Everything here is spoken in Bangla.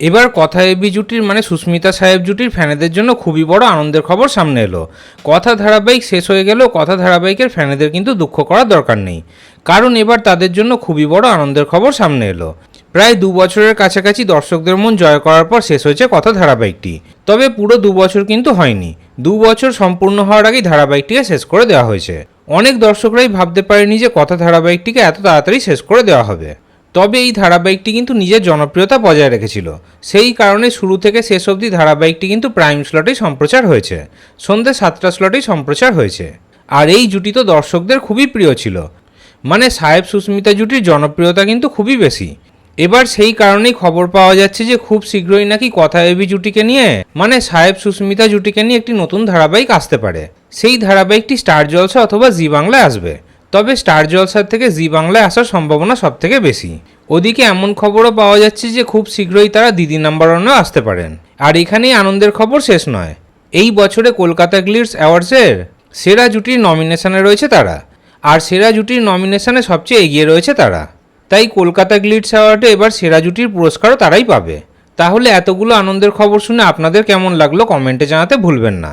এবার কথা এবি জুটির মানে সুস্মিতা সাহেব জুটির ফ্যানেদের জন্য খুবই বড় আনন্দের খবর সামনে এলো। কথা ধারাবাহিক শেষ হয়ে গেলেও কথা ধারাবাহিকের ফ্যানেদের কিন্তু দুঃখ করার দরকার নেই। কারণ এবার তাদের জন্য খুবই বড় আনন্দের খবর সামনে এলো। প্রায় দু বছরের কাছাকাছি দর্শকদের মন জয় করার পর শেষ হয়েছে কথা ধারাবাহিকটি। তবে পুরো দু বছর কিন্তু হয়নি। দু বছর সম্পূর্ণ হওয়ার আগেই ধারাবাহিকটিকে শেষ করে দেওয়া হয়েছে। অনেক দর্শকরাই ভাবতে পারেনি যে কথা ধারাবাহিকটিকে এত তাড়াতাড়ি শেষ করে দেওয়া হবে। তবে এই ধারাবাহিকটি কিন্তু নিজের জনপ্রিয়তা বজায় রেখেছিল। সেই কারণে শুরু থেকে শেষ অবধি ধারাবাহিকটি কিন্তু প্রাইম স্লটেই সম্প্রচার হয়েছে। সন্ধ্যে সাতটা স্লটেই সম্প্রচার হয়েছে। আর এই জুটি তো দর্শকদের খুবই প্রিয় ছিল। মানে সাহেব সুস্মিতা জুটির জনপ্রিয়তা কিন্তু খুবই বেশি। এবার সেই কারণেই খবর পাওয়া যাচ্ছে যে খুব শীঘ্রই নাকি কথা এবি জুটিকে নিয়ে মানে সাহেব সুস্মিতা জুটিকে নিয়ে একটি নতুন ধারাবাহিক আসতে পারে। সেই ধারাবাহিকটি স্টার জলসা অথবা জি বাংলায় আসবে। তবে স্টার জলসার থেকে জি বাংলায় আসার সম্ভাবনা সব থেকে বেশি। ওদিকে এমন খবরও পাওয়া যাচ্ছে যে খুব শীঘ্রই তারা দিদি নাম্বার ওয়ানেও আসতে পারেন। আর এখানেই আনন্দের খবর শেষ নয়। এই বছরে কলকাতা গ্লিটস অ্যাওয়ার্ডসের সেরা জুটির নমিনেশনে রয়েছে তারা। আর সেরা জুটির নমিনেশনে সবচেয়ে এগিয়ে রয়েছে তারা। তাই কলকাতা গ্লিটস অ্যাওয়ার্ডে এবার সেরা জুটির পুরস্কারও তারাই পাবে। তাহলে এতগুলো আনন্দের খবর শুনে আপনাদের কেমন লাগল কমেন্টে জানাতে ভুলবেন না।